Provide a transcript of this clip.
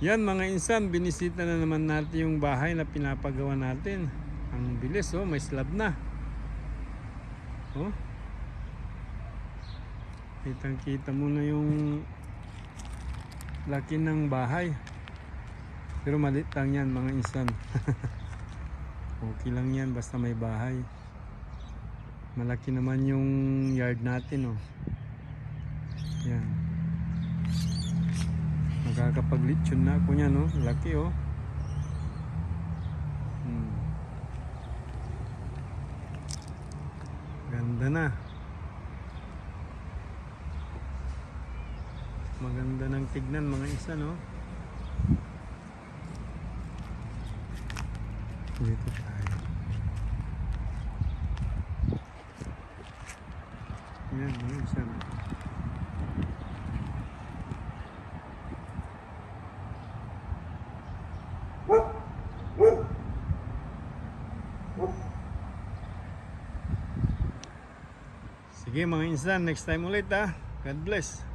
Yan mga insan, binisita na naman natin yung bahay na pinapagawa natin. Ang bilis oh, may slab na. Oh. Kitang kita mo na yung laki ng bahay. Pero malit lang yan mga insan. okay lang yan basta may bahay. Malaki naman yung yard natin oh. Yan. Nakakapaglitsyon na ako niya no. Laki oh. Hmm. Ganda na. Maganda ng tignan mga isa no. Dito tayo. Yan mga isa no. Sige mga insan, next time ulit ha. God bless.